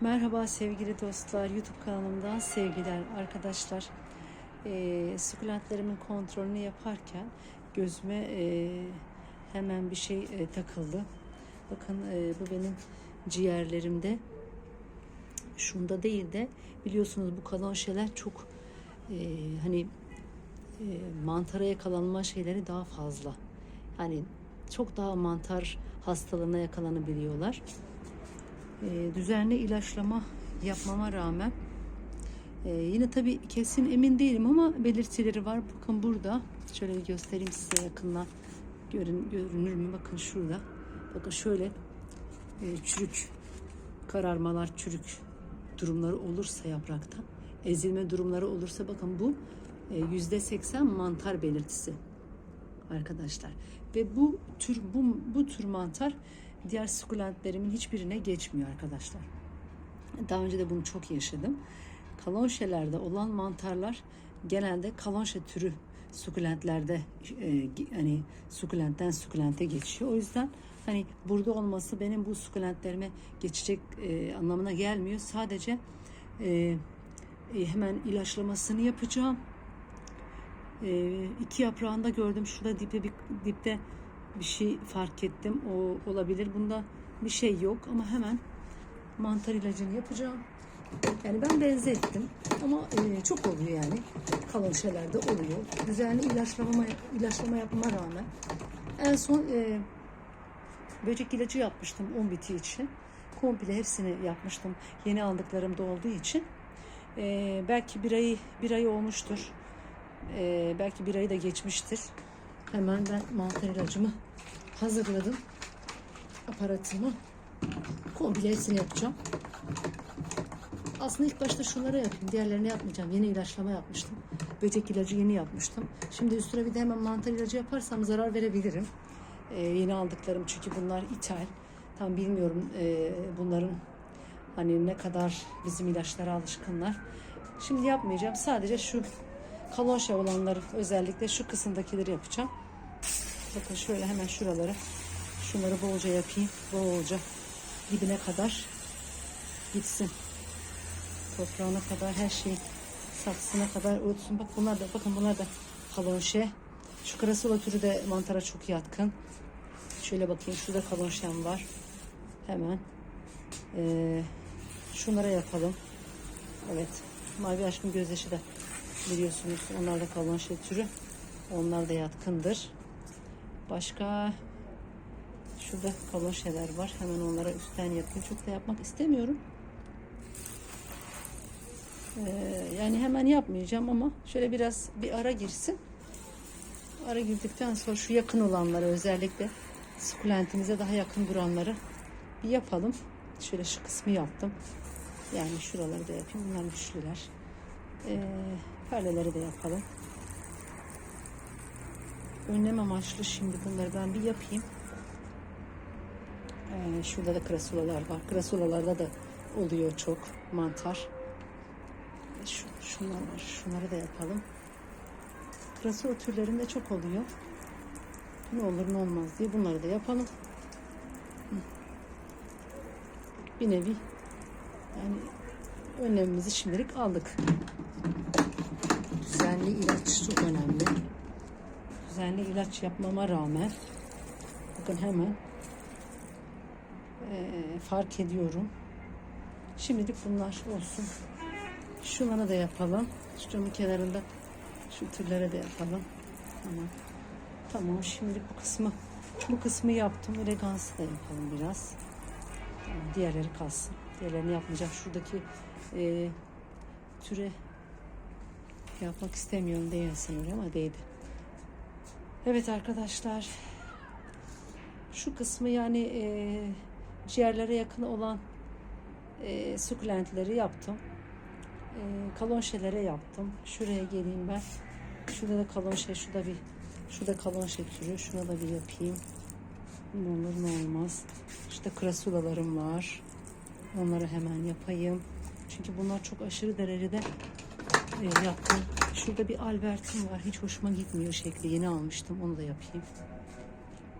Merhaba sevgili dostlar, YouTube kanalımdan sevgiler arkadaşlar. Ee, sukulentlerimin kontrolünü yaparken gözüme e, hemen bir şey e, takıldı. Bakın e, bu benim ciğerlerimde. Şunda değil de biliyorsunuz bu kalan şeyler çok e, hani e, mantara yakalanma şeyleri daha fazla. Hani çok daha mantar hastalığına yakalanabiliyorlar. E, düzenli ilaçlama yapmama rağmen e, yine tabii kesin emin değilim ama belirtileri var. Bakın burada şöyle bir göstereyim size yakından Görün, görünür mü? Bakın şurada. Bakın şöyle e, çürük kararmalar, çürük durumları olursa yaprakta, ezilme durumları olursa bakın bu yüzde seksen mantar belirtisi arkadaşlar. Ve bu tür bu, bu tür mantar diğer sukulentlerimin hiçbirine geçmiyor arkadaşlar. Daha önce de bunu çok yaşadım. Kalonşelerde olan mantarlar genelde kalonşe türü sukulentlerde e, hani sukulentten sukulente geçiyor. O yüzden hani burada olması benim bu sukulentlerime geçecek e, anlamına gelmiyor. Sadece e, e, hemen ilaçlamasını yapacağım. E, iki yaprağında gördüm. Şurada dipte bir dipte bir şey fark ettim. O olabilir. Bunda bir şey yok ama hemen mantar ilacını yapacağım. Yani ben benzettim ama e, çok oluyor yani. Kalın şeylerde oluyor. Düzenli ilaçlama, ilaçlama yapmama rağmen. En son e, böcek ilacı yapmıştım un biti için. Komple hepsini yapmıştım. Yeni aldıklarım da olduğu için. E, belki bir ayı, bir ay olmuştur. E, belki bir ayı da geçmiştir. Hemen ben mantar ilacımı hazırladım. Aparatımı. Komple hepsini yapacağım. Aslında ilk başta şunları yapayım. Diğerlerini yapmayacağım. Yeni ilaçlama yapmıştım. Böcek ilacı yeni yapmıştım. Şimdi üstüne bir de hemen mantar ilacı yaparsam zarar verebilirim. Ee, yeni aldıklarım çünkü bunlar ithal. Tam bilmiyorum e, bunların hani ne kadar bizim ilaçlara alışkınlar. Şimdi yapmayacağım. Sadece şu kalonşa olanları özellikle şu kısımdakileri yapacağım. Bakın şöyle hemen şuraları şunları bolca yapayım. Bolca dibine kadar gitsin toprağına kadar her şey saksına kadar olsun. Bak bunlar da bakın bunlar da kalonşe. Şu krasula türü de mantara çok yatkın. Şöyle bakayım şurada kalonşem var. Hemen ee, şunlara yapalım. Evet. Mavi aşkın gözyaşı da biliyorsunuz. Onlar da kalonşe türü. Onlar da yatkındır. Başka şurada kalonşeler var. Hemen onlara üstten yapayım. Çok da yapmak istemiyorum. Ee, yani hemen yapmayacağım ama şöyle biraz bir ara girsin. Ara girdikten sonra şu yakın olanları özellikle sukulentimize daha yakın duranları bir yapalım. Şöyle şu kısmı yaptım. Yani şuraları da yapayım. Bunlar güçlüler. Ee, perleleri de yapalım. Önlem amaçlı şimdi bunları ben bir yapayım. Ee, şurada da krasulalar var. Krasulalarda da oluyor çok mantar. Şu, şunlar var. Şunları da yapalım. Krasula türlerinde çok oluyor. Ne olur ne olmaz diye bunları da yapalım. Bir nevi yani önlemimizi şimdilik aldık. Düzenli ilaç çok önemli. Düzenli ilaç yapmama rağmen bakın hemen e, fark ediyorum. Şimdilik bunlar olsun. Şunları da yapalım. Şu camın kenarında şu türlere de yapalım. Tamam. Tamam. Şimdi bu kısmı bu kısmı yaptım. Elegansı da yapalım biraz. Tamam, diğerleri kalsın. Diğerlerini yapmayacağım. Şuradaki e, türe yapmak istemiyorum değilsin öyle ama değdi. Evet arkadaşlar. Şu kısmı yani e, ciğerlere yakın olan e, sukulentleri yaptım e, kalonşelere yaptım. Şuraya geleyim ben. Şurada da kalonşe, şurada bir şurada kalonşe türü. Şuna da bir yapayım. Ne olur ne olmaz. İşte krasulalarım var. Onları hemen yapayım. Çünkü bunlar çok aşırı derecede e, yaptım. Şurada bir albertim var. Hiç hoşuma gitmiyor şekli. Yeni almıştım. Onu da yapayım.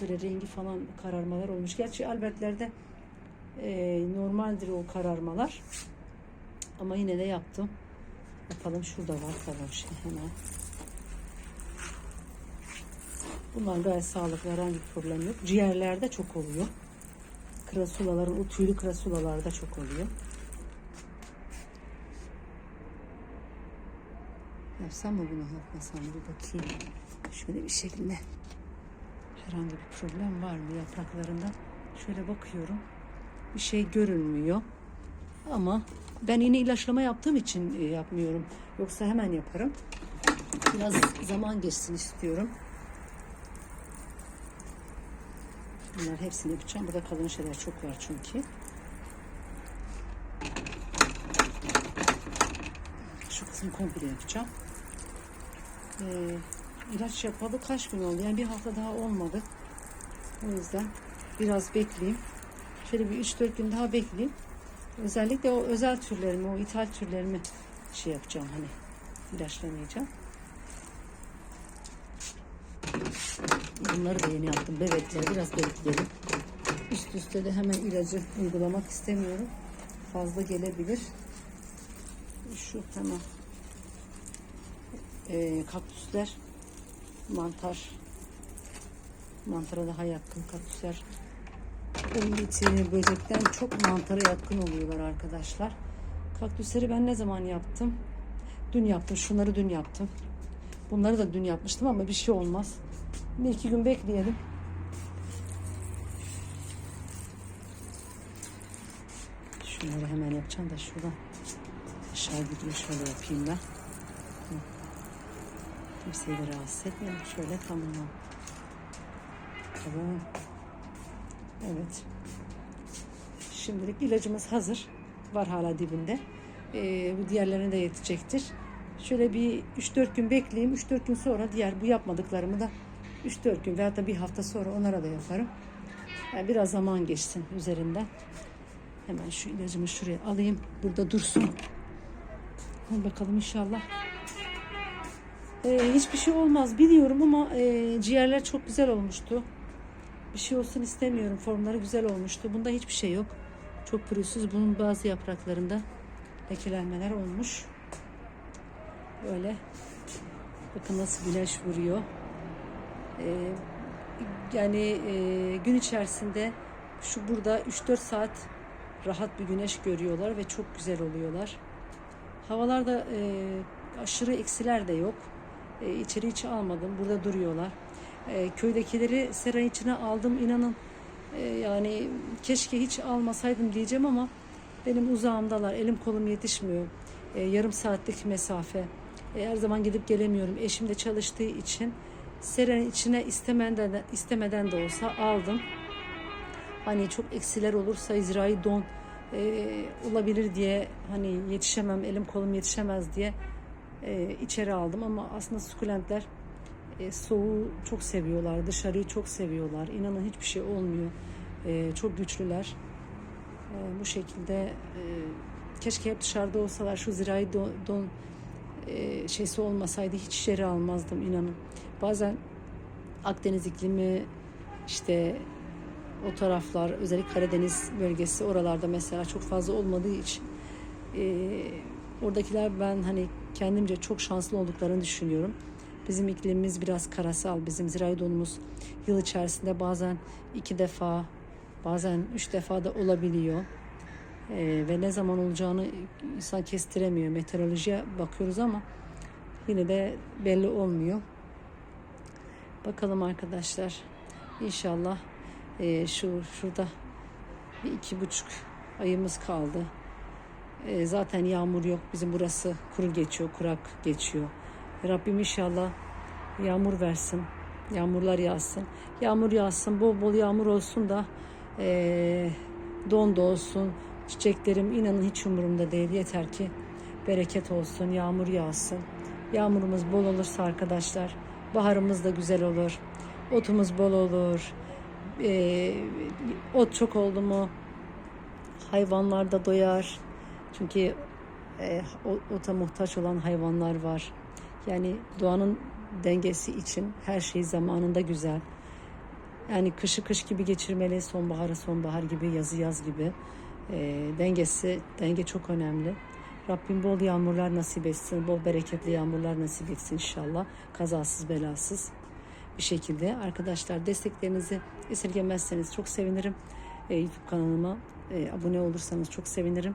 Böyle rengi falan kararmalar olmuş. Gerçi albertlerde e, normaldir o kararmalar. Ama yine de yaptım. Bakalım şurada var kalan şey hemen. Bunlar gayet sağlıklı herhangi bir problem yok. Ciğerlerde çok oluyor. Krasulaların, o tüylü krasulalarda çok oluyor. Yapsam mı bunu yapmasam bir bakayım. Şöyle bir şekilde herhangi bir problem var mı yapraklarında? Şöyle bakıyorum. Bir şey görünmüyor. Ama ben yine ilaçlama yaptığım için e, yapmıyorum. Yoksa hemen yaparım. Biraz zaman geçsin istiyorum. Bunlar hepsini yapacağım. Burada kalın şeyler çok var çünkü. Şu kısmı komple yapacağım. Ee, ilaç yapalı kaç gün oldu? Yani bir hafta daha olmadı. O yüzden biraz bekleyeyim. Şöyle bir 3-4 gün daha bekleyeyim. Özellikle o özel türlerimi, o ithal türlerimi şey yapacağım hani ilaçlamayacağım. Bunları da yeni yaptım. Bebekleri biraz bekleyelim. Üst üste de hemen ilacı uygulamak istemiyorum. Fazla gelebilir. Şu hemen e, kaktüsler mantar mantara daha yatkın kaktüsler Öndeki böcekten çok mantara yatkın oluyorlar arkadaşlar. Kaktüsleri ben ne zaman yaptım? Dün yaptım. Şunları dün yaptım. Bunları da dün yapmıştım ama bir şey olmaz. Bir iki gün bekleyelim. Şunları hemen yapacağım da şuradan aşağı gidiyor. Şöyle yapayım ben. Kimseyi de rahatsız etmeyelim. Şöyle tamam. Tamam. Evet. Şimdilik ilacımız hazır. Var hala dibinde. Ee, bu diğerlerine de yetecektir. Şöyle bir 3-4 gün bekleyeyim. 3-4 gün sonra diğer bu yapmadıklarımı da 3-4 gün veyahut da bir hafta sonra onlara da yaparım. Yani biraz zaman geçsin üzerinden. Hemen şu ilacımı şuraya alayım. Burada dursun. Hadi bakalım inşallah. Ee, hiçbir şey olmaz biliyorum ama e, ciğerler çok güzel olmuştu. Bir şey olsun istemiyorum. Formları güzel olmuştu. Bunda hiçbir şey yok. Çok pürüzsüz. Bunun bazı yapraklarında lekelenmeler olmuş. Böyle. Bakın nasıl güneş vuruyor. Ee, yani e, gün içerisinde şu burada 3-4 saat rahat bir güneş görüyorlar ve çok güzel oluyorlar. Havalarda e, aşırı eksiler de yok. E, içeri hiç almadım. Burada duruyorlar. E, köydekileri sera içine aldım. İnanın e, yani keşke hiç almasaydım diyeceğim ama benim uzağımdalar. Elim kolum yetişmiyor. E, yarım saatlik mesafe. E, her zaman gidip gelemiyorum. Eşim de çalıştığı için seranın içine istemeden de, istemeden de olsa aldım. Hani çok eksiler olursa izrai don e, olabilir diye hani yetişemem, elim kolum yetişemez diye e, içeri aldım ama aslında sukulentler e, soğuğu çok seviyorlar, dışarıyı çok seviyorlar. İnanın hiçbir şey olmuyor. E, çok güçlüler. E, bu şekilde e, keşke hep dışarıda olsalar şu zirai don, don e, şeysi olmasaydı hiç içeri almazdım inanın. Bazen Akdeniz iklimi işte o taraflar özellikle Karadeniz bölgesi oralarda mesela çok fazla olmadığı için e, oradakiler ben hani kendimce çok şanslı olduklarını düşünüyorum. Bizim iklimimiz biraz karasal. Bizim zirai donumuz yıl içerisinde bazen iki defa bazen üç defa da olabiliyor. Ee, ve ne zaman olacağını insan kestiremiyor. Meteorolojiye bakıyoruz ama yine de belli olmuyor. Bakalım arkadaşlar. İnşallah e, şu şurada bir iki buçuk ayımız kaldı. E, zaten yağmur yok. Bizim burası kuru geçiyor, kurak geçiyor. Rabbim inşallah yağmur versin. Yağmurlar yağsın. Yağmur yağsın, bol bol yağmur olsun da e, don da olsun. Çiçeklerim inanın hiç umurumda değil. Yeter ki bereket olsun, yağmur yağsın. Yağmurumuz bol olursa arkadaşlar baharımız da güzel olur. Otumuz bol olur. E, ot çok oldu mu hayvanlar da doyar. Çünkü e, ota muhtaç olan hayvanlar var. Yani doğanın dengesi için her şey zamanında güzel. Yani kışı kış gibi geçirmeli, sonbaharı sonbahar gibi, yazı yaz gibi. E, dengesi, denge çok önemli. Rabbim bol yağmurlar nasip etsin, bol bereketli yağmurlar nasip etsin inşallah. Kazasız belasız bir şekilde. Arkadaşlar desteklerinizi esirgemezseniz çok sevinirim. E, YouTube kanalıma e, abone olursanız çok sevinirim.